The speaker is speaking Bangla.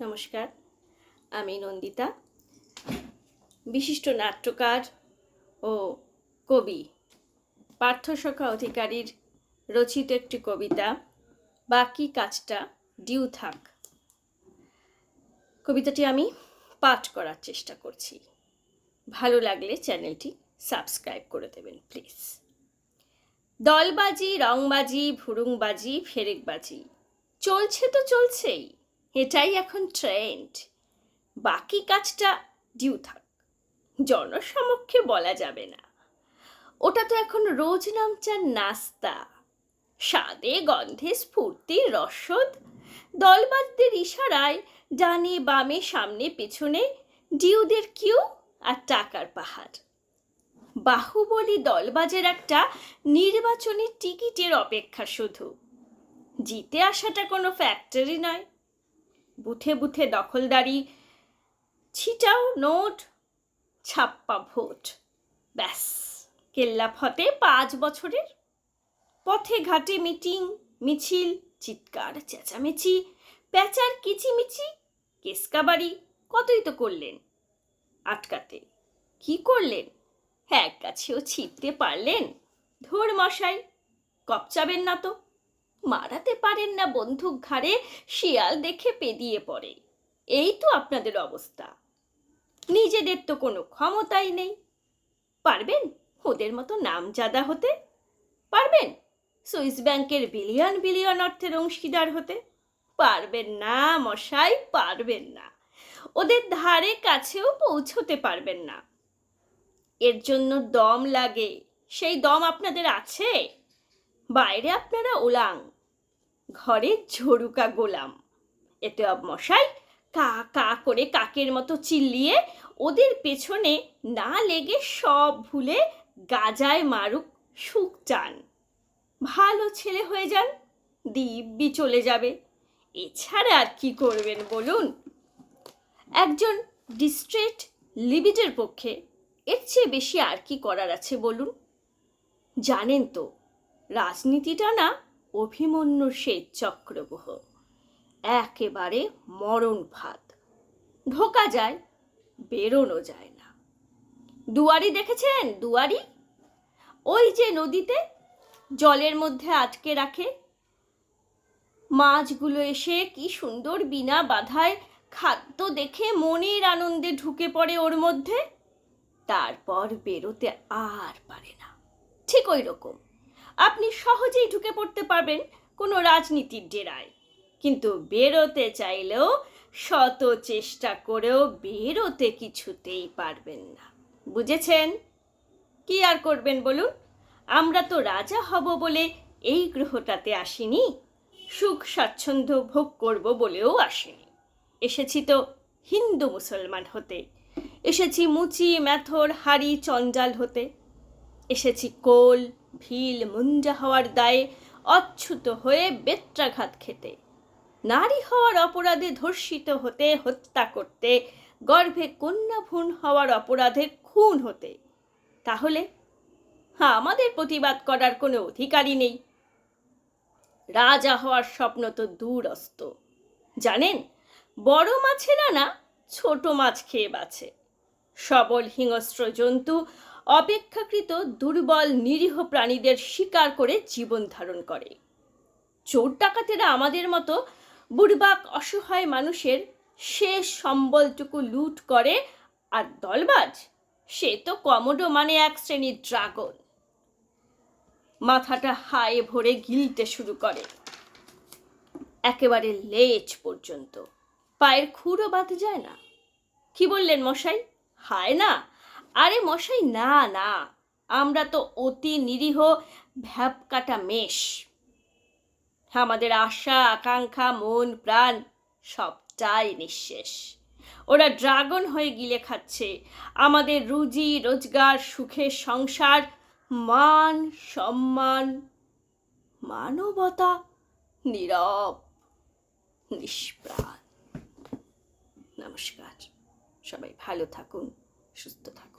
নমস্কার, আমি নন্দিতা। বিশিষ্ট নাট্যকার ও কবি পার্থসখা অধিকারীর রচিত একটি কবিতা, বাকি কাজটা ডিউ থাক। কবিতাটি আমি পাঠ করার চেষ্টা করছি। ভালো লাগলে চ্যানেলটি সাবস্ক্রাইব করে দেবেন, প্লিজ। দলবাজি, রংবাজি, ভুরুংবাজি, ফেরেকবাজি, চলছে তো চলছেই। এটাই এখন ট্রেন্ড বাকি কাজটা ডিউ থাক। জনসমক্ষে বলা যাবে না। ওটা তো এখন রোজ নামচার নাস্তা। স্বাদে, গন্ধে স্ফূর্তির রসদ, দলবাদদের ইশারায় ডানে, বামে, সামনে, পেছনে, ডিউদের কিউ আর টাকার পাহাড়। বাহুবলী দলবাজের একটা নির্বাচনী টিকিটের অপেক্ষা শুধু। জিতে আসাটা কোনো ফ্যাক্টরি নয়। বুথে বুথে দখলদারি, ছিটাও নোট, ছাপ্পা ভোট। ব্যাস, কেল্লা ফতে পাঁচ বছরের পথে ঘাটে মিটিং, মিছিল, চিৎকার, চেঁচামেচি, প্যাচার কিচিমিচি কেসকাবাড়ি কতই তো করলেন? আটকাতে কি করলেন? এক কাছেও ছিটতে পারলেন? ধর মশাই কপচাবেন না তো? মারাতে পারেন না বন্দুক ঘাড়ে, শিয়াল দেখে পেদিয়ে পড়ে। এই তো আপনাদের অবস্থা। নিজেদের তো কোনো ক্ষমতাই নেই। পারবেন ওদের মতো নামজাদা হতে? পারবেন সুইস ব্যাংকের বিলিয়ন বিলিয়ন অর্থের অংশীদার হতে? পারবেন না মশাই, পারবেন না। ওদের ধারে কাছেও পৌঁছতে পারবেন না। এর জন্য দম লাগে। সেই দম আপনাদের আছে? বাইরে আপনারা ওলাং। ঘরে ঝরুকা গোলাম। এতে অব মশাই, কা কা করে কাকের মতো চিল্লিয়ে ওদের পেছনে না লেগে সব ভুলে গাজায় মারুক সুখ চান। ভালো ছেলে হয়ে যান, দিব্যি চলে যাবে। এছাড়া আর কি করবেন বলুন? একজন ডিস্ট্রেট লিবিটের পক্ষে এর চেয়ে বেশি আর কি করার আছে বলুন? জানেন তো রাজনীতিটা না অভিমন্যু শ্বেত চক্রবহ। একেবারে মরণ ভাত ঢোকা যায়, বেরোনো যায় না। দুয়ারি দেখেছেন? দুয়ারি? ওই যে নদীতে জলের মধ্যে আটকে রাখে। মাছগুলো এসে কি সুন্দর বিনা বাধায় খাদ্য দেখে মনের আনন্দে ঢুকে পড়ে ওর মধ্যে। তারপর বেরোতে আর পারে না। ঠিক ওই রকম। আপনি সহজেই ঢুকে পড়তে পারবেন কোনো রাজনীতির ডেরায়। কিন্তু বেরোতে চাইলেও শত চেষ্টা করেও বেরোতে কিছুতেই পারবেন না। বুঝেছেন? কি আর করবেন বলুন? আমরা তো রাজা হব বলে এই গ্রহটাতে আসিনি। সুখ স্বাচ্ছন্দ্য ভোগ করব বলেও আসিনি। এসেছি তো হিন্দু মুসলমান হতে। এসেছি মুচি, ম্যাথর, হাড়ি চঞ্জাল হতে। এসেছি কোল ভিল মুঞ্জা হওয়ার দায়ে অচ্ছুত হয়ে বেত্রাঘাত খেতে। নারী হওয়ার অপরাধে ধর্ষিত হতে, হত্যা করতে, গর্ভে কন্যা ভ্রূণ হওয়ার অপরাধে খুন হতে। তাহলে হ্যাঁ আমাদের প্রতিবাদ করার কোনো অধিকারই নেই। রাজা হওয়ার স্বপ্ন তো দূরস্ত। জানেন, বড় মাছেরা না, ছোট মাছ খেয়ে বাঁচে। সবল হিংস্র জন্তু অপেক্ষাকৃত দুর্বল, নিরীহ প্রাণীদের শিকার করে জীবন ধারণ করে। চোর ডাকাতেরা আমাদের মতো বুড়বাক, অসহায় মানুষের শেষ সম্বলটুকু লুট করে। আর দলবাজ? সে তো কমোডো মানে এক শ্রেণির ড্রাগন। মাথাটা হায়ে ভরে গিলতে শুরু করে। একেবারে লেজ পর্যন্ত। পায়ের খুঁড়ো বাঁধ যায় না। কি বললেন মশাই? হায় না! আরে মশাই, না না। আমরা তো অতি নিরীহ ভ্যাপকাটা মেষ। আমাদের আশা, আকাঙ্ক্ষা, মন, প্রাণ সবটাই নিঃশেষ। ওরা ড্রাগন হয়ে গিলে খাচ্ছে। আমাদের রুজি, রোজগার সুখের সংসার, মান সম্মান, মানবতা নীরব, নিষ্প্রাণ। নমস্কার। সবাই ভালো থাকুন, সুস্থ থাকুন।